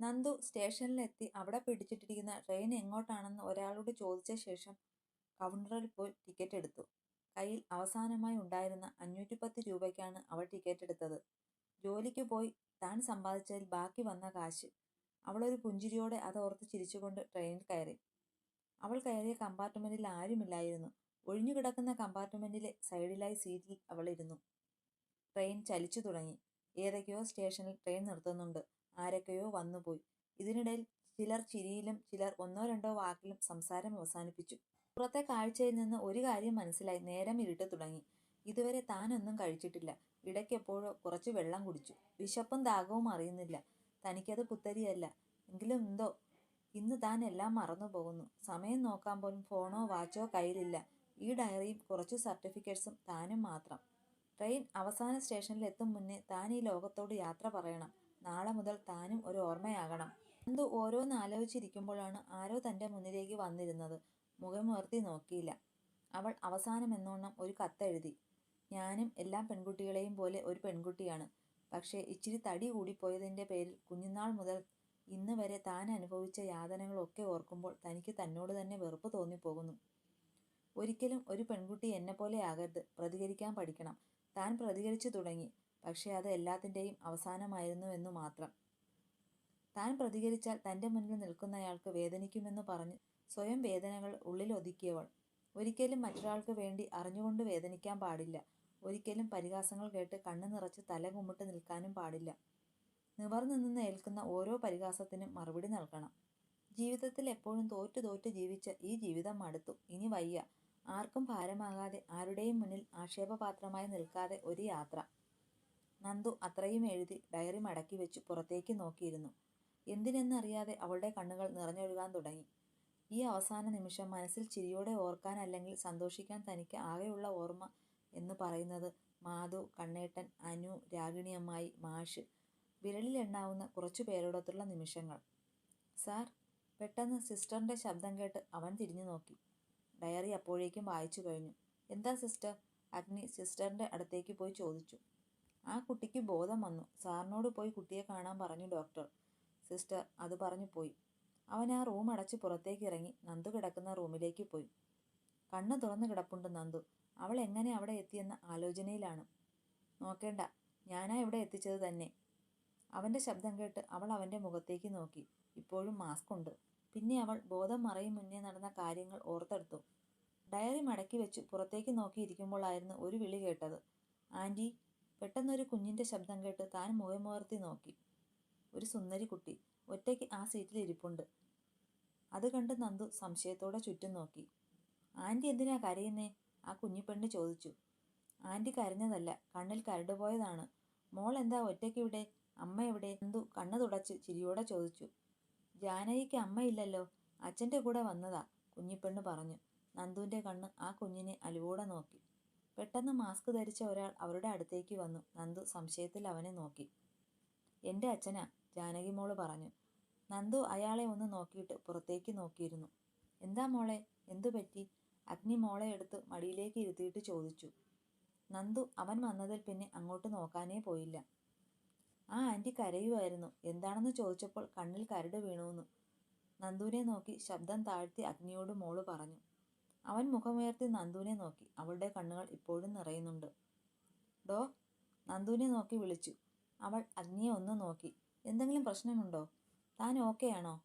നന്ദു സ്റ്റേഷനിലെത്തി അവിടെ പിടിച്ചിട്ടിരിക്കുന്ന ട്രെയിൻ എങ്ങോട്ടാണെന്ന് ഒരാളോട് ചോദിച്ച ശേഷം കൗണ്ടറിൽ പോയി ടിക്കറ്റ് എടുത്തു. കയ്യിൽ അവസാനമായി ഉണ്ടായിരുന്ന അഞ്ഞൂറ്റിപ്പത്ത് രൂപയ്ക്കാണ് അവൾ ടിക്കറ്റ് എടുത്തത്. ജോലിക്ക് പോയി താൻ സമ്പാദിച്ചതിൽ ബാക്കി വന്ന കാശ്. അവളൊരു പുഞ്ചിരിയോടെ അതോർത്ത് ചിരിച്ചുകൊണ്ട് ട്രെയിനിൽ കയറി. അവൾ കയറിയ കമ്പാർട്ട്മെന്റിൽ ആരുമില്ലായിരുന്നു. ഒഴിഞ്ഞുകിടക്കുന്ന കമ്പാർട്ട്മെന്റിലെ സൈഡിലായി സീറ്റിൽ അവൾ ഇരുന്നു. ട്രെയിൻ ചലിച്ചു തുടങ്ങി. ഏതൊക്കെയോ സ്റ്റേഷനിൽ ട്രെയിൻ നിർത്തുന്നുണ്ട്. ആരൊക്കെയോ വന്നുപോയി. ഇതിനിടയിൽ ചിലർ ചിരിയിലും ചിലർ ഒന്നോ രണ്ടോ വാക്കിലും സംസാരം അവസാനിപ്പിച്ചു. പുറത്തെ കാഴ്ചയിൽ നിന്ന് ഒരു കാര്യം മനസ്സിലായി. നേരം ഇരുട്ട് തുടങ്ങി. ഇതുവരെ താനൊന്നും കഴിച്ചിട്ടില്ല. ഇടയ്ക്കെപ്പോഴോ കുറച്ച് വെള്ളം കുടിച്ചു. വിശപ്പും ദാഹവും അറിയുന്നില്ല. തനിക്കത് പുത്തരിയല്ല. എങ്കിലും എന്തോ. ഇന്ന് താൻ എല്ലാം മറന്നു പോകുന്നു. സമയം നോക്കാൻ പോലും ഫോണോ വാച്ചോ കയ്യിലില്ല. ഈ ഡയറിയും കുറച്ച് സർട്ടിഫിക്കറ്റ്സും താനും മാത്രം. ട്രെയിൻ അവസാന സ്റ്റേഷനിൽ എത്തും മുന്നേ താൻ ഈ ലോകത്തോട് യാത്ര പറയണം. നാളെ മുതൽ താനും ഒരു ഓർമ്മയാകണം. എന്തു ഓരോന്ന് ആലോചിച്ചിരിക്കുമ്പോഴാണ് ആരോ തന്റെ മുന്നിലേക്ക് വന്നിരുന്നത്. മുഖമുയർത്തി നോക്കിയില്ല. അവൾ അവസാനം എന്നോണം ഒരു കത്തെഴുതി. ഞാനും എല്ലാ പെൺകുട്ടികളെയും പോലെ ഒരു പെൺകുട്ടിയാണ്. പക്ഷേ ഇച്ചിരി തടി കൂടിപ്പോയതിന്റെ പേരിൽ കുഞ്ഞുനാൾ മുതൽ ഇന്ന് വരെ താൻ അനുഭവിച്ച യാതനകളൊക്കെ ഓർക്കുമ്പോൾ തനിക്ക് തന്നോട് തന്നെ വെറുപ്പ് തോന്നിപ്പോകുന്നു. ഒരിക്കലും ഒരു പെൺകുട്ടി എന്നെപ്പോലെ ആകരുത്. പ്രതികരിക്കാൻ പഠിക്കണം. താൻ പ്രതികരിച്ചു തുടങ്ങി. പക്ഷേ അത് എല്ലാത്തിന്റെയും അവസാനമായിരുന്നു എന്നു മാത്രം. താൻ പ്രതികരിച്ചാൽ തന്റെ മുന്നിൽ നിൽക്കുന്നയാൾക്ക് വേദനിക്കുമെന്ന് പറഞ്ഞ് സ്വയം വേദനകൾ ഉള്ളിൽ ഒതുക്കിയവൾ ഒരിക്കലും മറ്റൊരാൾക്ക് വേണ്ടി അറിഞ്ഞുകൊണ്ട് വേദനിക്കാൻ പാടില്ല. ഒരിക്കലും പരിഹാസങ്ങൾ കേട്ട് കണ്ണു നിറച്ച് തല കുമ്മിട്ട് നിൽക്കാനും പാടില്ല. നിവർന്നു നിന്ന് ഏൽക്കുന്ന ഓരോ പരിഹാസത്തിനും മറുപടി നൽകണം. ജീവിതത്തിൽ എപ്പോഴും തോറ്റു തോറ്റ് ജീവിച്ച ഈ ജീവിതം മടുത്തു ഇനി വയ്യ. ആർക്കും ഭാരമാകാതെ ആരുടെയും മുന്നിൽ ആക്ഷേപപാത്രമായി നിൽക്കാതെ ഒരു യാത്ര. നന്ദു അത്രയും എഴുതി ഡയറി മടക്കി വെച്ച് പുറത്തേക്ക് നോക്കിയിരുന്നു. എന്തിനെന്നറിയാതെ അവളുടെ കണ്ണുകൾ നിറഞ്ഞൊഴുകാൻ തുടങ്ങി. ഈ അവസാന നിമിഷം മനസ്സിൽ ചിരിയോടെ ഓർക്കാൻ അല്ലെങ്കിൽ സന്തോഷിക്കാൻ തനിക്ക് ആകെയുള്ള ഓർമ്മ എന്ന് പറയുന്നത് മാധു കണ്ണേട്ടൻ അനു രാഗിണിയമ്മായി മാഷ് വിരലിലെണ്ണാവുന്ന കുറച്ചു പേരോടൊത്തുള്ള നിമിഷങ്ങൾ. സാർ പെട്ടെന്ന് സിസ്റ്ററിന്റെ ശബ്ദം കേട്ട് അവൻ തിരിഞ്ഞു നോക്കി. ഡയറി അപ്പോഴേക്കും വായിച്ചു കഴിഞ്ഞു. എന്താ സിസ്റ്റർ? അഗ്നി സിസ്റ്ററിന്റെ അടുത്തേക്ക് പോയി ചോദിച്ചു. ആ കുട്ടിക്ക് ബോധം വന്നു. സാറിനോട് പോയി കുട്ടിയെ കാണാൻ പറഞ്ഞു ഡോക്ടർ. സിസ്റ്റർ അത് പറഞ്ഞു പോയി. അവൻ ആ റൂം അടച്ച് പുറത്തേക്ക് ഇറങ്ങി നന്ദു കിടക്കുന്ന റൂമിലേക്ക് പോയി. കണ്ണ് തുറന്നു കിടപ്പുണ്ട് നന്ദു. അവൾ എങ്ങനെ അവിടെ എത്തിയെന്ന ആലോചനയിലാണ്. നോക്കേണ്ട ഞാനാ ഇവിടെ എത്തിച്ചത് തന്നെ. അവന്റെ ശബ്ദം കേട്ട് അവൾ അവന്റെ മുഖത്തേക്ക് നോക്കി. ഇപ്പോഴും മാസ്ക് ഉണ്ട്. പിന്നെ അവൾ ബോധം മറയും മുന്നേ നടന്ന കാര്യങ്ങൾ ഓർത്തെടുത്തു. ഡയറി മടക്കി വെച്ച് പുറത്തേക്ക് നോക്കിയിരിക്കുമ്പോഴായിരുന്നു ഒരു വിളി കേട്ടത്. ആന്റി പെട്ടെന്നൊരു കുഞ്ഞിന്റെ ശബ്ദം കേട്ട് താൻ മുഖമുയർത്തി നോക്കി. ഒരു സുന്ദരി കുട്ടി ഒറ്റയ്ക്ക് ആ സീറ്റിൽ ഇരിപ്പുണ്ട്. അത് കണ്ട് നന്ദു സംശയത്തോടെ ചുറ്റും നോക്കി. ആന്റി എന്തിനാ കരയുന്നേ? ആ കുഞ്ഞിപ്പെണ്ണ് ചോദിച്ചു. ആന്റി കരഞ്ഞതല്ല കണ്ണിൽ കരടുപോയതാണ് മോൾ എന്താ ഒറ്റയ്ക്ക് ഇവിടെ? അമ്മ എവിടെ? നന്ദു കണ്ണു തുടച്ച് ചിരിയോടെ ചോദിച്ചു. ജാനകിക്ക് അമ്മയില്ലല്ലോ അച്ഛന്റെ കൂടെ വന്നതാ കുഞ്ഞിപ്പെണ്ണ് പറഞ്ഞു. നന്ദുവിന്റെ കണ്ണ് ആ കുഞ്ഞിനെ അലിവോടെ നോക്കി. പെട്ടെന്ന് മാസ്ക് ധരിച്ച ഒരാൾ അവരുടെ അടുത്തേക്ക് വന്നു. നന്ദു സംശയത്തിൽ അവനെ നോക്കി. എന്റെ അച്ഛനാ ജാനകി മോൾ പറഞ്ഞു. നന്ദു അയാളെ ഒന്ന് നോക്കിയിട്ട് പുറത്തേക്ക് നോക്കിയിരുന്നു. എന്താ മോളെ? എന്തു പറ്റി? അഗ്നി മോളെ എടുത്ത് മടിയിലേക്ക് ഇരുത്തിയിട്ട് ചോദിച്ചു. നന്ദു അവൻ വന്നതിൽ പിന്നെ അങ്ങോട്ട് നോക്കാനേ പോയില്ല. ആ ആന്റി കരയുമായിരുന്നു എന്താണെന്ന് ചോദിച്ചപ്പോൾ കണ്ണിൽ കരട് വീണുവെന്നു നന്ദുവിനെ നോക്കി ശബ്ദം താഴ്ത്തി അഗ്നിയോട് മോൾ പറഞ്ഞു. അവൻ മുഖമുയർത്തി നന്ദുവിനെ നോക്കി. അവളുടെ കണ്ണുകൾ ഇപ്പോഴും നിറയുന്നുണ്ട്. ഡോ നന്ദുവിനെ നോക്കി വിളിച്ചു. അവൾ അഗ്നിയെ ഒന്ന് നോക്കി. എന്തെങ്കിലും പ്രശ്നമുണ്ടോ? താൻ ആണോ?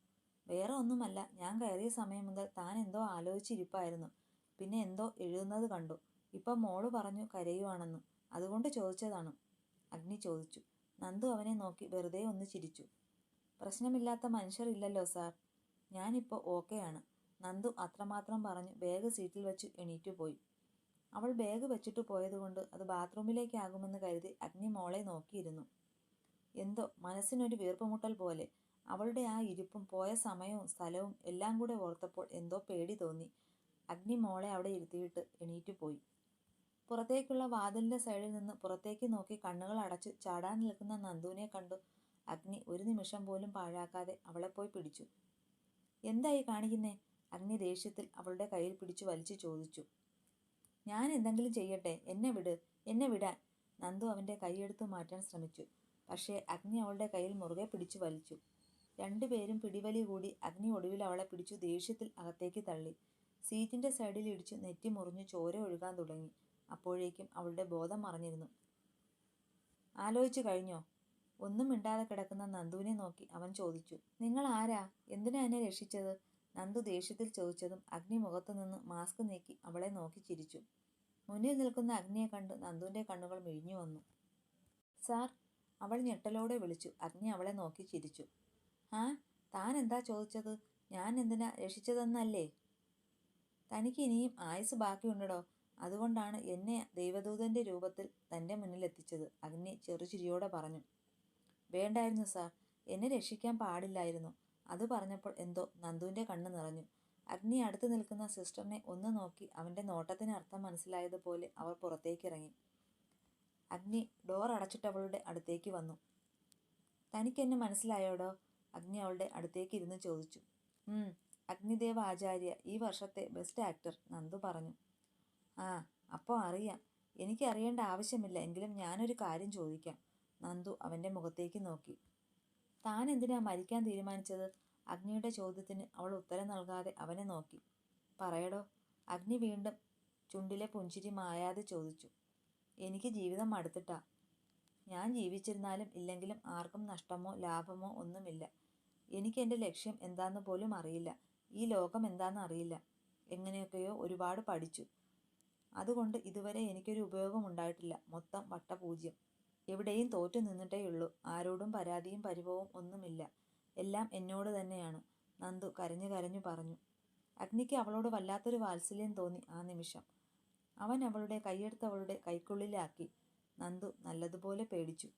വേറെ ഒന്നുമല്ല. ഞാൻ കയറിയ സമയം മുതൽ താൻ എന്തോ ആലോചിച്ചിരിപ്പായിരുന്നു. പിന്നെ എന്തോ എഴുതുന്നത് കണ്ടു. ഇപ്പം മോൾ പറഞ്ഞു കരയുവാണെന്ന്. അതുകൊണ്ട് ചോദിച്ചതാണ്. അഗ്നി ചോദിച്ചു. നന്ദു അവനെ നോക്കി വെറുതെ ഒന്ന് ചിരിച്ചു. പ്രശ്നമില്ലാത്ത മനുഷ്യരില്ലല്ലോ സാർ. ഞാനിപ്പോൾ ഓക്കെയാണ് നന്ദു അത്രമാത്രം പറഞ്ഞ് ബാഗ് സീറ്റിൽ വെച്ച് എണീറ്റു പോയി. അവൾ ബാഗ് വെച്ചിട്ട് പോയതുകൊണ്ട് അത് ബാത്റൂമിലേക്കാകുമെന്ന് കരുതി അഗ്നി മോളെ നോക്കിയിരുന്നു. എന്തോ മനസ്സിനൊരു വീർപ്പുമുട്ടൽ പോലെ അവളുടെ ആ ഇരിപ്പും പോയ സമയവും സ്ഥലവും എല്ലാം കൂടെ ഓർത്തപ്പോൾ എന്തോ പേടി തോന്നി. അഗ്നി മോളെ അവിടെ ഇരുത്തിയിട്ട് എണീറ്റു പോയി. പുറത്തേക്കുള്ള വാതിലിന്റെ സൈഡിൽ നിന്ന് പുറത്തേക്ക് നോക്കി കണ്ണുകൾ അടച്ച് ചാടാൻ നിൽക്കുന്ന നന്ദുവിനെ കണ്ടു അഗ്നി ഒരു നിമിഷം പോലും പാഴാക്കാതെ അവളെ പോയി പിടിച്ചു. എന്തായി കാണിക്കുന്നേ? അഗ്നി ദേഷ്യത്തിൽ അവളുടെ കയ്യിൽ പിടിച്ചു വലിച്ചു ചോദിച്ചു. ഞാൻ എന്തെങ്കിലും ചെയ്യട്ടെ? എന്നെ വിട്. എന്നെ വിടാൻ. നന്ദു അവന്റെ കൈയെടുത്തു മാറ്റാൻ ശ്രമിച്ചു. പക്ഷേ അഗ്നി അവളുടെ കയ്യിൽ മുറുകെ പിടിച്ചു വലിച്ചു. രണ്ടുപേരും പിടിവലി കൂടി അഗ്നി ഒടുവിൽ അവളെ പിടിച്ചു ദേഷ്യത്തിൽ അകത്തേക്ക് തള്ളി. സീറ്റിന്റെ സൈഡിൽ ഇടിച്ചു നെറ്റി മുറിഞ്ഞു ചോര ഒഴുകാൻ തുടങ്ങി. അപ്പോഴേക്കും അവളുടെ ബോധം മറഞ്ഞിരുന്നു. ആലോചിച്ചു കഴിഞ്ഞോ? ഒന്നും മിണ്ടാതെ കിടക്കുന്ന നന്ദുവിനെ നോക്കി അവൻ ചോദിച്ചു. നിങ്ങൾ ആരാ? എന്തിനാ എന്നെ രക്ഷിച്ചത്? നന്ദു ദേഷ്യത്തിൽ ചോദിച്ചതും അഗ്നി മുഖത്തു നിന്ന് മാസ്ക് നീക്കി അവളെ നോക്കി ചിരിച്ചു. മുന്നിൽ നിൽക്കുന്ന അഗ്നിയെ കണ്ട് നന്ദുവിന്റെ കണ്ണുകൾ മിഴിഞ്ഞു വന്നു. സാർ അവൾ ഞെട്ടലോടെ വിളിച്ചു. അഗ്നി അവളെ നോക്കി ചിരിച്ചു. ആ താൻ എന്താ ചോദിച്ചത്? ഞാൻ എന്തിനാ രക്ഷിച്ചതെന്നല്ലേ? തനിക്ക് ഇനിയും ആയുസ് ബാക്കിയുണ്ടടോ. അതുകൊണ്ടാണ് എന്നെ ദൈവദൂതന്റെ രൂപത്തിൽ തന്റെ മുന്നിലെത്തിച്ചത് അഗ്നി ചെറുചിരിയോടെ പറഞ്ഞു. വേണ്ടായിരുന്നു സാർ. എന്നെ രക്ഷിക്കാൻ പാടില്ലായിരുന്നു. അത് പറഞ്ഞപ്പോൾ എന്തോ നന്ദുവിന്റെ കണ്ണ് നിറഞ്ഞു. അഗ്നി അടുത്ത് നിൽക്കുന്ന സിസ്റ്ററിനെ ഒന്ന് നോക്കി അവന്റെ നോട്ടത്തിന് അർത്ഥം മനസ്സിലായതുപോലെ അവർ പുറത്തേക്കിറങ്ങി. അഗ്നി ഡോർ അടച്ചിട്ട് അവളുടെ അടുത്തേക്ക് വന്നു. തനിക്കെന്നെ മനസ്സിലായോടോ? അഗ്നി അവളുടെ അടുത്തേക്ക് ഇരുന്ന് ചോദിച്ചു അഗ്നിദേവ ആചാര്യ ഈ വർഷത്തെ ബെസ്റ്റ് ആക്ടർ നന്ദു പറഞ്ഞു. ആ അപ്പോൾ അറിയാം. എനിക്ക് അറിയേണ്ട ആവശ്യമില്ല എങ്കിലും ഞാനൊരു കാര്യം ചോദിക്കാം നന്ദു അവന്റെ മുഖത്തേക്ക് നോക്കി. താൻ എന്തിനാ മരിക്കാൻ തീരുമാനിച്ചത്? അഗ്നിയുടെ ചോദ്യത്തിന് അവൾ ഉത്തരം നൽകാതെ അവനെ നോക്കി. പറയടോ അഗ്നി വീണ്ടും ചുണ്ടിലെ പുഞ്ചിരി മായാതെ ചോദിച്ചു. എനിക്ക് ജീവിതം മടുത്തിട്ടാ. ഞാൻ ജീവിച്ചിരുന്നാലും ഇല്ലെങ്കിലും ആർക്കും നഷ്ടമോ ലാഭമോ ഒന്നുമില്ല. എനിക്ക് എന്റെ ലക്ഷ്യം എന്താന്ന് പോലും അറിയില്ല. ഈ ലോകം എന്താണെന്ന് അറിയില്ല. എങ്ങനെയൊക്കെയോ ഒരുപാട് പഠിച്ചു. അതുകൊണ്ട് ഇതുവരെ എനിക്കൊരു ഉപയോഗം ഉണ്ടായിട്ടില്ല മൊത്തം വട്ടപൂജ്യം. എവിടെയും തോറ്റു നിന്നിട്ടേയുള്ളൂ. ആരോടും പരാതിയും പരിഭവവും ഒന്നുമില്ല. എല്ലാം എന്നോട് തന്നെയാണ്. നന്ദു കരഞ്ഞു കരഞ്ഞു പറഞ്ഞു. അഗ്നിക്ക് അവളോട് വല്ലാത്തൊരു വാത്സല്യം തോന്നി ആ നിമിഷം. അവൻ അവളുടെ കൈയെടുത്തവളുടെ കൈക്കുള്ളിലാക്കി. നന്ദു നല്ലതുപോലെ പേടിച്ചു.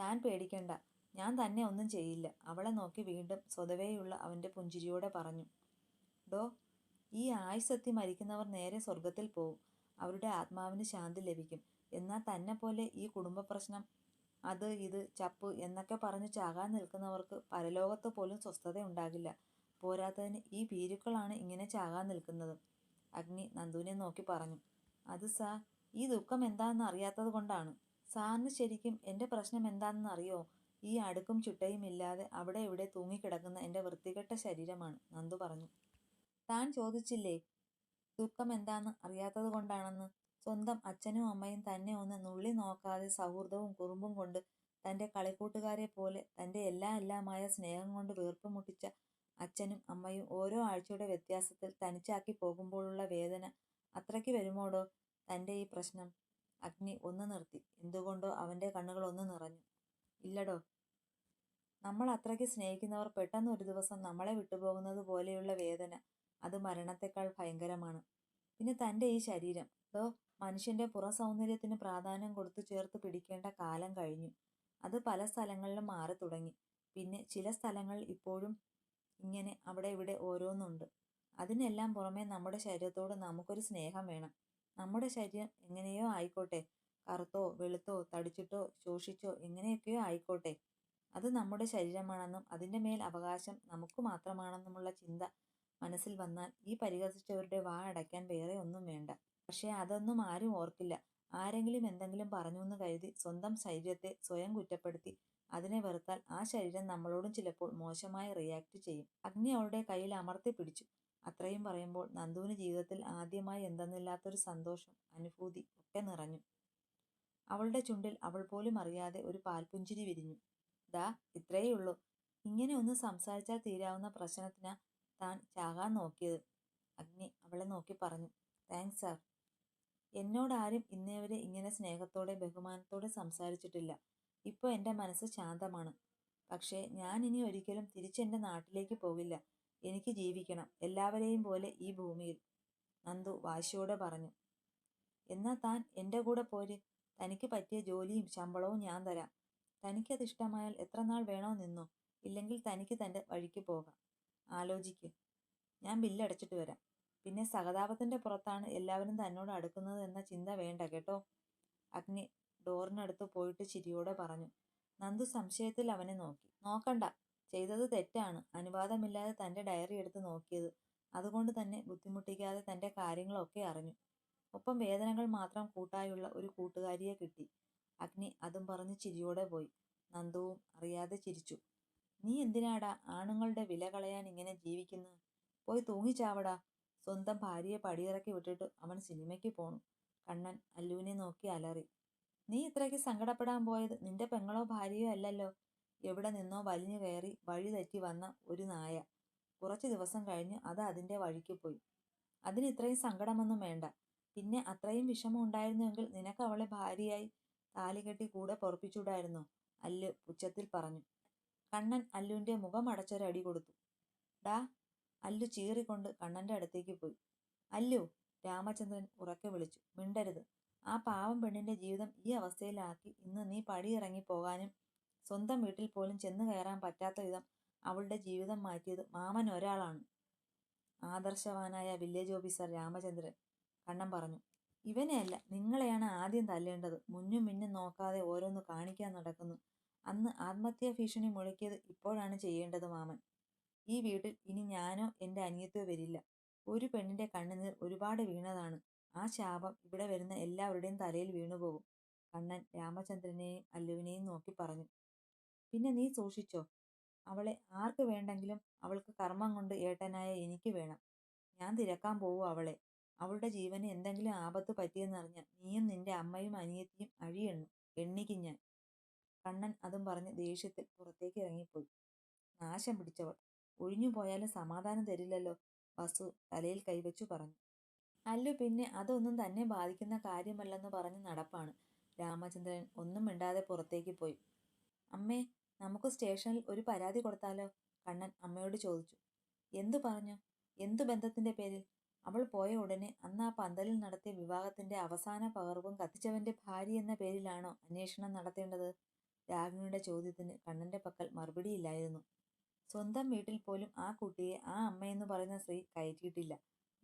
താൻ പേടിക്കണ്ട. ഞാൻ തന്നെ ഒന്നും ചെയ്യില്ല. അവളെ നോക്കി വീണ്ടും സ്വതവേയുള്ള അവന്റെ പുഞ്ചിരിയോടെ പറഞ്ഞു. ഡോ ഈ ആയുസത്തി മരിക്കുന്നവർ നേരെ സ്വർഗത്തിൽ പോവും. അവരുടെ ആത്മാവിന് ശാന്തി ലഭിക്കും. എന്നാൽ തന്നെ പോലെ ഈ കുടുംബ പ്രശ്നം അത് ഇത് ചപ്പ് എന്നൊക്കെ പറഞ്ഞ് ചാകാൻ നിൽക്കുന്നവർക്ക് പരലോകത്ത് പോലും സ്വസ്ഥത ഉണ്ടാകില്ല. പോരാത്തതിന് ഈ ഭീരുക്കളാണ് ഇങ്ങനെ ചാകാൻ നിൽക്കുന്നത്. അഗ്നി നന്ദുവിനെ നോക്കി പറഞ്ഞു. അത് സാർ ഈ ദുഃഖം എന്താണെന്ന് അറിയാത്തത് കൊണ്ടാണ്. സാറിന് ശരിക്കും എന്റെ പ്രശ്നം എന്താണെന്ന് അറിയോ? ഈ അടുക്കും ചുട്ടയും ഇല്ലാതെ അവിടെ ഇവിടെ തൂങ്ങിക്കിടക്കുന്ന എന്റെ വൃത്തികെട്ട ശരീരമാണ് നന്ദു പറഞ്ഞു. താൻ ചോദിച്ചില്ലേ ദുഃഖം എന്താണെന്ന് അറിയാത്തത് കൊണ്ടാണെന്ന്? സ്വന്തം അച്ഛനും അമ്മയും തന്നെ ഒന്ന് നുള്ളി നോക്കാതെ സൗഹൃദവും കുറുമ്പും കൊണ്ട് തന്റെ കളിക്കൂട്ടുകാരെ പോലെ തന്റെ എല്ലാ എല്ലാമായ സ്നേഹം കൊണ്ട് വീർപ്പ് മുട്ടിച്ച അച്ഛനും അമ്മയും ഓരോ ആഴ്ചയുടെ വ്യത്യാസത്തിൽ തനിച്ചാക്കി പോകുമ്പോഴുള്ള വേദന അത്രയ്ക്ക് വരുമോടോ? തന്റെ ഈ പ്രശ്നം അഗ്നി ഒന്ന് നിർത്തി. എന്തുകൊണ്ടോ അവന്റെ കണ്ണുകൾ ഒന്ന് നിറഞ്ഞു. ഇല്ലടോ. നമ്മൾ അത്രയ്ക്ക് സ്നേഹിക്കുന്നവർ പെട്ടെന്ന് ഒരു ദിവസം നമ്മളെ വിട്ടുപോകുന്നത് പോലെയുള്ള വേദന അത് മരണത്തെക്കാൾ ഭയങ്കരമാണ്. പിന്നെ തന്റെ ഈ ശരീരം. ഡോ മനുഷ്യന്റെ പുറം സൗന്ദര്യത്തിന് പ്രാധാന്യം കൊടുത്തു ചേർത്ത് പിടിക്കേണ്ട കാലം കഴിഞ്ഞു. അത് പല സ്ഥലങ്ങളിലും മാറി തുടങ്ങി. പിന്നെ ചില സ്ഥലങ്ങൾ ഇപ്പോഴും ഇങ്ങനെ അവിടെ ഇവിടെ ഓരോന്നുണ്ട്. അതിനെല്ലാം പുറമെ നമ്മുടെ ശരീരത്തോട് നമുക്കൊരു സ്നേഹം വേണം. നമ്മുടെ ശരീരം എങ്ങനെയോ ആയിക്കോട്ടെ. കറുത്തോ വെളുത്തോ തടിച്ചിട്ടോ ശോഷിച്ചോ എങ്ങനെയൊക്കെയോ ആയിക്കോട്ടെ. അത് നമ്മുടെ ശരീരമാണെന്നും അതിന്റെ മേൽ അവകാശം നമുക്ക് മാത്രമാണെന്നുമുള്ള ചിന്ത മനസ്സിൽ വന്നാൽ ഈ പരിഹസിച്ചവരുടെ വാ അടയ്ക്കാൻ വേറെ ഒന്നും വേണ്ട. പക്ഷേ അതൊന്നും ആരും ഓർക്കില്ല. ആരെങ്കിലും എന്തെങ്കിലും പറഞ്ഞു എന്ന് കരുതി സ്വന്തം ശരീരത്തെ സ്വയം കുറ്റപ്പെടുത്തി അതിനെ വെറുത്താൽ ആ ശരീരം നമ്മളോടും ചിലപ്പോൾ മോശമായി റിയാക്ട് ചെയ്യും. അഗ്നി അവളുടെ കയ്യിൽ അമർത്തി പിടിച്ചു. അത്രയും പറയുമ്പോൾ നന്ദുവിന് ജീവിതത്തിൽ ആദ്യമായി എന്തെന്നില്ലാത്തൊരു സന്തോഷം അനുഭൂതി ഒക്കെ നിറഞ്ഞു. അവളുടെ ചുണ്ടിൽ അവൾ പോലും അറിയാതെ ഒരു പാൽപുഞ്ചിരി വിരിഞ്ഞു. ദാ ഇത്രയേ ഉള്ളൂ. ഇങ്ങനെ ഒന്ന് സംസാരിച്ചാൽ തീരാവുന്ന പ്രശ്നത്തിനാ താൻ ചാകാൻ നോക്കിയത്. അഗ്നി അവളെ നോക്കി പറഞ്ഞു. Thanks sir. എന്നോടാരും ഇന്നേവരെ ഇങ്ങനെ സ്നേഹത്തോടെ ബഹുമാനത്തോടെ സംസാരിച്ചിട്ടില്ല. ഇപ്പോൾ എന്റെ മനസ്സ് ശാന്തമാണ്. പക്ഷേ ഞാൻ ഇനി ഒരിക്കലും തിരിച്ചെന്റെ നാട്ടിലേക്ക് പോകില്ല എനിക്ക് ജീവിക്കണം എല്ലാവരെയും പോലെ ഈ ഭൂമിയിൽ. നന്ദു വാശിയോടെ പറഞ്ഞു. എന്നാൽ താൻ എന്റെ കൂടെ പോര്. തനിക്ക് പറ്റിയ ജോലിയും ശമ്പളവും ഞാൻ തരാം. തനിക്കത് ഇഷ്ടമായാൽ എത്ര നാൾ വേണോ നിന്നോ. ഇല്ലെങ്കിൽ തനിക്ക് തന്റെ വഴിക്ക് പോകാം. ആലോചിക്ക്. ഞാൻ ബില്ലടച്ചിട്ട് വരാം. പിന്നെ സഹതാപത്തിന്റെ പുറത്താണ് എല്ലാവരും തന്നോട് അടുക്കുന്നത് എന്ന ചിന്ത വേണ്ട കേട്ടോ? അഗ്നി ഡോറിനടുത്ത് പോയിട്ട് ചിരിയോടെ പറഞ്ഞു. നന്ദു സംശയത്തിൽ അവനെ നോക്കി. നോക്കണ്ട ചെയ്തത് തെറ്റാണ്. അനുവാദമില്ലാതെ തന്റെ ഡയറി എടുത്ത് നോക്കിയത്. അതുകൊണ്ട് തന്നെ ബുദ്ധിമുട്ടിക്കാതെ തന്റെ കാര്യങ്ങളൊക്കെ അറിഞ്ഞു. ഒപ്പം വേദനകൾ മാത്രം കൂട്ടായുള്ള ഒരു കൂട്ടുകാരിയെ കിട്ടി. അഗ്നി അതും പറഞ്ഞ് ചിരിയോടെ പോയി. നന്ദുവും അറിയാതെ ചിരിച്ചു. നീ എന്തിനാടാ ആണുങ്ങളുടെ വില കളയാൻ ഇങ്ങനെ ജീവിക്കുന്നത് പോയി തൂങ്ങിച്ചാവടാ. സ്വന്തം ഭാര്യയെ പടിയിറക്കി വിട്ടിട്ട് അവൻ സിനിമയ്ക്ക് പോണു. കണ്ണൻ അല്ലുവിനെ നോക്കി അലറി. നീ ഇത്രയ്ക്ക് സങ്കടപ്പെടാൻ പോയത് നിന്റെ പെങ്ങളോ ഭാര്യയോ അല്ലല്ലോ? എവിടെ നിന്നോ വലിഞ്ഞു കയറി വഴി തെറ്റി വന്ന ഒരു നായ. കുറച്ചു ദിവസം കഴിഞ്ഞ് അത് അതിന്റെ വഴിക്ക് പോയി. അതിന് ഇത്രയും സങ്കടമൊന്നും വേണ്ട. പിന്നെ അത്രയും വിഷമം ഉണ്ടായിരുന്നുവെങ്കിൽ നിനക്ക് അവളെ ഭാര്യയായി താലികെട്ടി കൂടെ പൊറപ്പിച്ചൂടായിരുന്നോ അല്ലു പുച്ഛത്തിൽ പറഞ്ഞു. കണ്ണൻ അല്ലുവിന്റെ മുഖം അടച്ചൊരടി കൊടുത്തു. ഡാ അല്ലു ചീറിക്കൊണ്ട് കണ്ണന്റെ അടുത്തേക്ക് പോയി. അല്ലു! രാമചന്ദ്രൻ ഉറക്കെ വിളിച്ചു. മിണ്ടരുത്. ആ പാവം പെണ്ണിന്റെ ജീവിതം ഈ അവസ്ഥയിലാക്കി ഇന്ന് നീ പടിയിറങ്ങി പോകാനും സ്വന്തം വീട്ടിൽ പോലും ചെന്ന് കയറാൻ പറ്റാത്ത വിധം അവളുടെ ജീവിതം മാറ്റിയത് മാമൻ ഒരാളാണ്. ആദർശവാനായ വില്ലേജ് ഓഫീസർ രാമചന്ദ്രൻ കണ്ണം പറഞ്ഞു. ഇവനെയല്ല നിങ്ങളെയാണ് ആദ്യം തല്ലേണ്ടത്. മുന്നും മിന്നും നോക്കാതെ ഓരോന്ന് കാണിക്കാൻ നടക്കുന്നു. അന്ന് ആത്മഹത്യാ ഭീഷണി മുഴക്കിയത് ഇപ്പോഴാണ് ചെയ്യേണ്ടത് മാമൻ. ഈ വീട്ടിൽ ഇനി ഞാനോ എന്റെ അനിയത്തോ വരില്ല. ഒരു പെണ്ണിന്റെ കണ്ണുനീർ ഒരുപാട് വീണതാണ്. ആ ശാപം ഇവിടെ വരുന്ന എല്ലാവരുടെയും തലയിൽ വീണുപോകും കണ്ണൻ രാമചന്ദ്രനെയും അല്ലുവിനെയും നോക്കി പറഞ്ഞു. പിന്നെ നീ സൂക്ഷിച്ചോ? അവളെ ആർക്ക് വേണ്ടെങ്കിലും അവൾക്ക് കർമ്മം കൊണ്ട് ഏട്ടനായ എനിക്ക് വേണം. ഞാൻ തിരക്കാൻ പോവൂ അവളെ. അവളുടെ ജീവന് എന്തെങ്കിലും ആപത്ത് പറ്റിയെന്നറിഞ്ഞ നീയും നിന്റെ അമ്മയും അനിയത്തിയും അഴിയെണ്ണു. എണ്ണിക്കും ഞാൻ. കണ്ണൻ അതും പറഞ്ഞ് ദേഷ്യത്തിൽ പുറത്തേക്ക് ഇറങ്ങിപ്പോയി. നാശം പിടിച്ചവൾ. ഒഴിഞ്ഞു പോയാലും സമാധാനം തരില്ലല്ലോ വസു തലയിൽ കൈവച്ചു പറഞ്ഞു. അല്ലു പിന്നെ അതൊന്നും തന്നെ ബാധിക്കുന്ന കാര്യമല്ലെന്ന് പറഞ്ഞ് നടപ്പാണ്. രാമചന്ദ്രൻ ഒന്നും മിണ്ടാതെ പുറത്തേക്ക് പോയി. അമ്മേ നമുക്ക് സ്റ്റേഷനിൽ ഒരു പരാതി കൊടുത്താലോ? കണ്ണൻ അമ്മയോട് ചോദിച്ചു. എന്തു പറഞ്ഞു? എന്തു ബന്ധത്തിന്റെ പേരിൽ? അവൾ പോയ ഉടനെ അന്ന് ആ പന്തലിൽ നടത്തിയ വിവാഹത്തിന്റെ അവസാന പകർവും കത്തിച്ചവന്റെ ഭാര്യ എന്ന പേരിലാണോ അന്വേഷണം നടത്തേണ്ടത്? രാഗിണിയുടെ ചോദ്യത്തിന് കണ്ണന്റെ പക്കൽ മറുപടിയില്ലായിരുന്നു. സ്വന്തം വീട്ടിൽ പോലും ആ കുട്ടിയെ ആ അമ്മയെന്ന് പറയുന്ന സ്ത്രീ കയറ്റിയിട്ടില്ല.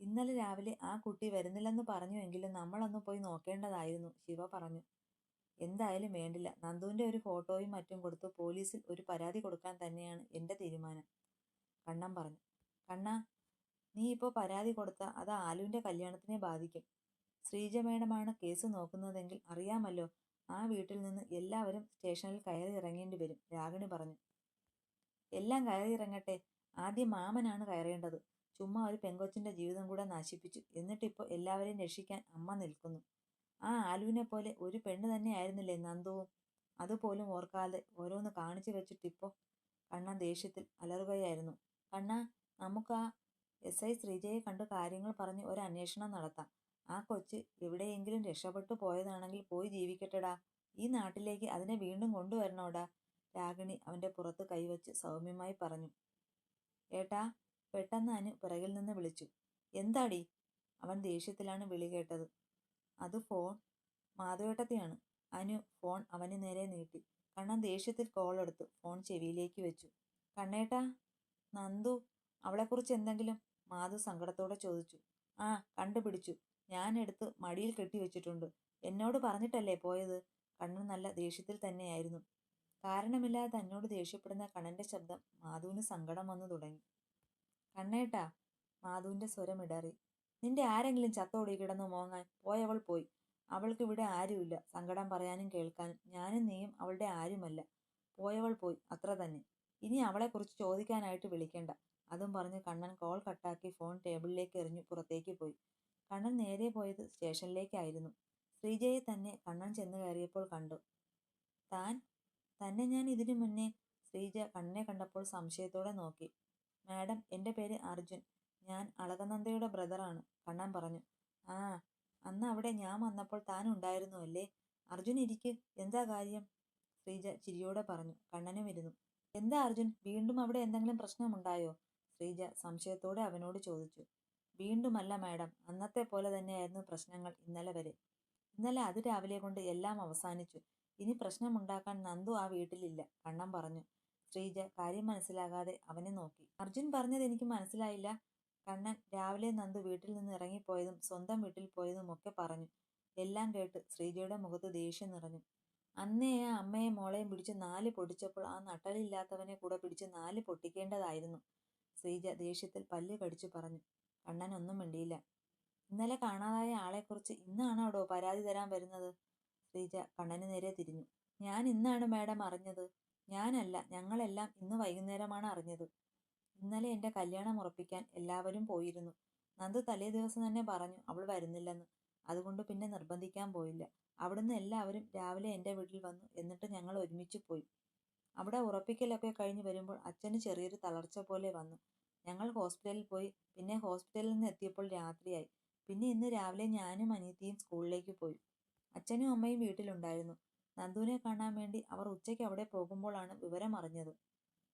ഇന്നലെ രാവിലെ ആ കുട്ടി വരുന്നില്ലെന്ന് പറഞ്ഞുവെങ്കിലും നമ്മളൊന്ന് പോയി നോക്കേണ്ടതായിരുന്നു ശിവ പറഞ്ഞു. എന്തായാലും വേണ്ടില്ല. നന്ദുവിന്റെ ഒരു ഫോട്ടോയും മറ്റും കൊടുത്ത് പോലീസിൽ ഒരു പരാതി കൊടുക്കാൻ തന്നെയാണ് എന്റെ തീരുമാനം കണ്ണൻ പറഞ്ഞു. കണ്ണ നീ ഇപ്പോൾ പരാതി കൊടുത്ത അത് ആലുവിന്റെ കല്യാണത്തിനെ ബാധിക്കും. ശ്രീജ മേഡമാണ് കേസ് നോക്കുന്നതെങ്കിൽ അറിയാമല്ലോ ആ വീട്ടിൽ നിന്ന് എല്ലാവരും സ്റ്റേഷനിൽ കയറി ഇറങ്ങേണ്ടി വരും രാഗിണി പറഞ്ഞു. എല്ലാം കയറിയിറങ്ങട്ടെ. ആദ്യം മാമനാണ് കയറേണ്ടത്. ചുമ്മാ ഒരു പെങ്കൊച്ചിന്റെ ജീവിതം കൂടെ നശിപ്പിച്ചു. എന്നിട്ടിപ്പോൾ എല്ലാവരെയും രക്ഷിക്കാൻ അമ്മ നിൽക്കുന്നു. ആ ആലുവിനെ പോലെ ഒരു പെണ്ണ് തന്നെ ആയിരുന്നില്ലേ നന്ദുവും അതുപോലും ഓർക്കാതെ ഓരോന്ന് കാണിച്ചു വെച്ചിട്ടിപ്പോ കണ്ണ ദേഷ്യത്തിൽ അലറുകയായിരുന്നു. കണ്ണ നമുക്ക് ആ എസ് ഐ ശ്രീജയെ കണ്ട് കാര്യങ്ങൾ പറഞ്ഞ് ഒരു അന്വേഷണം നടത്താം. ആ കൊച്ച് എവിടെയെങ്കിലും രക്ഷപ്പെട്ടു പോയതാണെങ്കിൽ പോയി ജീവിക്കട്ടെടാ. ഈ നാട്ടിലേക്ക് അതിനെ വീണ്ടും കൊണ്ടുവരണോടാ. രാഗിണി അവന്റെ പുറത്ത് കൈവച്ച് സൗമ്യമായി പറഞ്ഞു. ഏട്ടാ പെട്ടെന്ന് അനു പിറകിൽ നിന്ന് വിളിച്ചു. എന്താടി? അവൻ ദേഷ്യത്തിലാണ് വിളി കേട്ടത്. അത് ഫോൺ. മാധവേട്ടത്തെയാണ്. അനു ഫോൺ അവന് നേരെ നീട്ടി. കണ്ണൻ ദേഷ്യത്തിൽ കോൾ എടുത്തു ഫോൺ ചെവിയിലേക്ക് വെച്ചു. കണ്ണേട്ടാ നന്ദു അവളെക്കുറിച്ച് എന്തെങ്കിലും? മാധു സങ്കടത്തോടെ ചോദിച്ചു. ആ കണ്ടുപിടിച്ചു. ഞാൻ എടുത്ത് മടിയിൽ കെട്ടിവെച്ചിട്ടുണ്ട്. എന്നോട് പറഞ്ഞിട്ടല്ലേ പോയത്? കണ്ണൻ നല്ല ദേഷ്യത്തിൽ തന്നെയായിരുന്നു. കാരണമില്ലാതെ തന്നോട് ദേഷ്യപ്പെടുന്ന കണ്ണന്റെ ശബ്ദം മാധുവിന് സങ്കടം വന്നു തുടങ്ങി. കണ്ണേട്ടാ മാധുവിന്റെ സ്വരം ഇടറി. നിന്റെ ആരെങ്കിലും ചത്തോടി കിടന്നു മോങ്ങാൻ പോയവൾ പോയി. അവൾക്ക് ഇവിടെ ആരുമില്ല. സങ്കടം പറയാനും കേൾക്കാനും ഞാനും നീയും അവളുടെ ആരുമല്ല. പോയവൾ പോയി. അത്ര തന്നെ. ഇനി അവളെക്കുറിച്ച് ചോദിക്കാനായിട്ട് വിളിക്കണ്ട. അതും പറഞ്ഞ് കണ്ണൻ കോൾ കട്ടാക്കി ഫോൺ ടേബിളിലേക്ക് എറിഞ്ഞു പുറത്തേക്ക് പോയി. കണ്ണൻ നേരെ പോയത് സ്റ്റേഷനിലേക്കായിരുന്നു. ശ്രീജയെ തന്നെ കണ്ണൻ ചെന്ന് കയറിയപ്പോൾ കണ്ടു. താൻ തന്നെ ഞാൻ ഇതിനു മുന്നേ ശ്രീജ കണ്ണെ കണ്ടപ്പോൾ സംശയത്തോടെ നോക്കി. മാഡം എന്റെ പേര് അർജുൻ. ഞാൻ അളകനന്ദയുടെ ബ്രദറാണ് കണ്ണൻ പറഞ്ഞു. ആ അന്ന് അവിടെ ഞാൻ വന്നപ്പോൾ താൻ ഉണ്ടായിരുന്നു അല്ലേ? അർജുൻ ഇരിക്ക്. എന്താ കാര്യം? ശ്രീജ ചിരിയോടെ പറഞ്ഞു. കണ്ണനും ഇരുന്നു. എന്താ അർജുൻ? വീണ്ടും അവിടെ എന്തെങ്കിലും പ്രശ്നമുണ്ടായോ? ശ്രീജ സംശയത്തോടെ അവനോട് ചോദിച്ചു. വീണ്ടുമല്ല മാഡം. അന്നത്തെ പോലെ തന്നെയായിരുന്നു പ്രശ്നങ്ങൾ ഇന്നലെ വരെ. ഇന്നലെ അത് രാവിലെ കൊണ്ട് എല്ലാം അവസാനിച്ചു. ഇനി പ്രശ്നമുണ്ടാക്കാൻ നന്ദു ആ വീട്ടിലില്ല കണ്ണൻ പറഞ്ഞു. ശ്രീജ കാര്യം മനസ്സിലാകാതെ അവനെ നോക്കി. അർജുൻ പറഞ്ഞത് എനിക്ക് മനസ്സിലായില്ല കണ്ണൻ രാവിലെ നന്ദു വീട്ടിൽ നിന്ന് ഇറങ്ങിപ്പോയതും സ്വന്തം വീട്ടിൽ പോയതും ഒക്കെ പറഞ്ഞു. എല്ലാം കേട്ട് ശ്രീജയുടെ മുഖത്ത് ദേഷ്യം നിറഞ്ഞു. അന്നേ ആ അമ്മയെ മോളെയും പിടിച്ച് നാല് പൊടിച്ചപ്പോൾ ആ നട്ടലില്ലാത്തവനെ കൂടെ പിടിച്ച് നാല് പൊട്ടിക്കേണ്ടതായിരുന്നു ശ്രീജ ദേഷ്യത്തിൽ പല്ല് കടിച്ചു പറഞ്ഞു. കണ്ണൻ ഒന്നും മിണ്ടിയില്ല. ഇന്നലെ കാണാതായ ആളെക്കുറിച്ച് ഇന്നാണോടോ പരാതി തരാൻ വരുന്നത്? ശ്രീജ കണ്ണന് നേരെ തിരിഞ്ഞു. ഞാൻ ഇന്നാണ് മാഡം അറിഞ്ഞത്. ഞാനല്ല ഞങ്ങളെല്ലാം ഇന്ന് വൈകുന്നേരമാണ് അറിഞ്ഞത്. ഇന്നലെ എന്റെ കല്യാണം ഉറപ്പിക്കാൻ എല്ലാവരും പോയിരുന്നു. നന്ദു തലേ ദിവസം തന്നെ പറഞ്ഞു അവൾ വരുന്നില്ലെന്ന്. അതുകൊണ്ട് പിന്നെ നിർബന്ധിക്കാൻ പോയില്ല. അവിടുന്ന് എല്ലാവരും രാവിലെ എന്റെ വീട്ടിൽ വന്നു എന്നിട്ട് ഞങ്ങൾ ഒരുമിച്ച് പോയി. അവിടെ ഉറപ്പിക്കലൊക്കെ കഴിഞ്ഞ് വരുമ്പോൾ അച്ഛന് ചെറിയൊരു തളർച്ച പോലെ വന്നു. ഞങ്ങൾ ഹോസ്പിറ്റലിൽ പോയി. പിന്നെ ഹോസ്പിറ്റലിൽ നിന്ന് എത്തിയപ്പോൾ രാത്രിയായി. പിന്നെ ഇന്ന് രാവിലെ ഞാനും അനിയത്തിയും സ്കൂളിലേക്ക് പോയി. അച്ഛനും അമ്മയും വീട്ടിലുണ്ടായിരുന്നു. നന്ദുവിനെ കാണാൻ വേണ്ടി അവർ ഉച്ചയ്ക്ക് അവിടെ പോകുമ്പോഴാണ് വിവരം അറിഞ്ഞത്.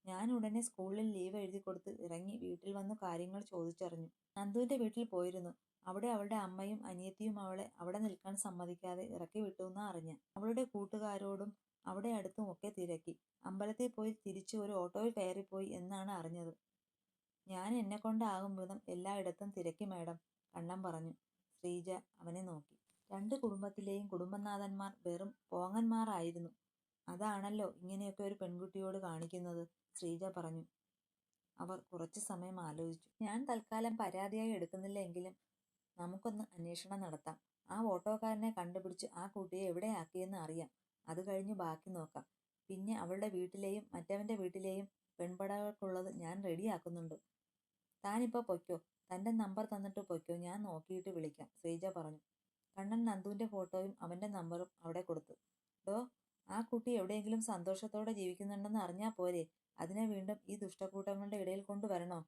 ഞാൻ ഉടനെ സ്കൂളിൽ ലീവ് എഴുതി കൊടുത്ത് ഇറങ്ങി വീട്ടിൽ വന്ന് കാര്യങ്ങൾ ചോദിച്ചറിഞ്ഞു. നന്ദുവിന്റെ വീട്ടിൽ പോയിരുന്നു. അവിടെ അവളുടെ അമ്മയും അനിയത്തിയും അവളെ അവിടെ നിൽക്കാൻ സമ്മതിക്കാതെ ഇറക്കി വിട്ടുവെന്ന് അറിഞ്ഞ. അവളുടെ കൂട്ടുകാരോടും അവിടെ അടുത്തും ഒക്കെ തിരക്കി. അമ്പലത്തിൽ പോയി തിരിച്ചു ഒരു ഓട്ടോയിൽ കയറിപ്പോയി എന്നാണ് അറിഞ്ഞത്. ഞാൻ എന്നെ കൊണ്ടാകും വിധം എല്ലായിടത്തും തിരക്കി മാഡം കണ്ണം പറഞ്ഞു. ശ്രീജ അവനെ നോക്കി. രണ്ട് കുടുംബത്തിലെയും കുടുംബനാഥന്മാർ വെറും പോങ്ങന്മാരായിരുന്നു. അതാണല്ലോ ഇങ്ങനെയൊക്കെ ഒരു പെൺകുട്ടിയോട് കാണിക്കുന്നത് ശ്രീജ പറഞ്ഞു. അവർ കുറച്ചു സമയം ആലോചിച്ചു. ഞാൻ തൽക്കാലം പരാതിയായി എടുക്കുന്നില്ല എങ്കിലും നമുക്കൊന്ന് അന്വേഷണം നടത്താം. ആ ഓട്ടോക്കാരനെ കണ്ടുപിടിച്ച് ആ കുട്ടിയെ എവിടെ ആക്കിയെന്ന് അറിയാം. അത് കഴിഞ്ഞ് ബാക്കി നോക്കാം. പിന്നെ അവളുടെ വീട്ടിലെയും മറ്റവന്റെ വീട്ടിലെയും പെൺപടകൾക്കുള്ളത് ഞാൻ റെഡിയാക്കുന്നുണ്ട്. താനിപ്പോൾ പൊയ്ക്കോ. തന്റെ നമ്പർ തന്നിട്ട് പൊയ്ക്കോ. ഞാൻ നോക്കിയിട്ട് വിളിക്കാം ശ്രീജ പറഞ്ഞു. കണ്ണൻ നന്ദുവിന്റെ ഫോട്ടോയും അവന്റെ നമ്പറും അവിടെ കൊടുത്തു. ഡോ ആ കുട്ടി എവിടെയെങ്കിലും സന്തോഷത്തോടെ ജീവിക്കുന്നുണ്ടെന്ന് അറിഞ്ഞാൽ പോരെ. അതിനെ വീണ്ടും ഈ ദുഷ്ടക്കൂട്ടങ്ങളുടെ ഇടയിൽ കൊണ്ടുവരണോ?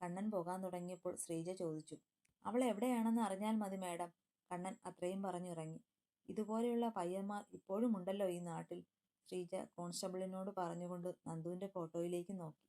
കണ്ണൻ പോകാൻ തുടങ്ങിയപ്പോൾ ശ്രീജ ചോദിച്ചു. അവൾ എവിടെയാണെന്ന് അറിഞ്ഞാൽ മതി മാഡം കണ്ണൻ അത്രയും പറഞ്ഞിറങ്ങി. ഇതുപോലെയുള്ള പയ്യന്മാർ ഇപ്പോഴും ഉണ്ടല്ലോ ഈ നാട്ടിൽ ശ്രീജ കോൺസ്റ്റബിളിനോട് പറഞ്ഞുകൊണ്ട് നന്ദുവിന്റെ ഫോട്ടോയിലേക്ക് നോക്കി.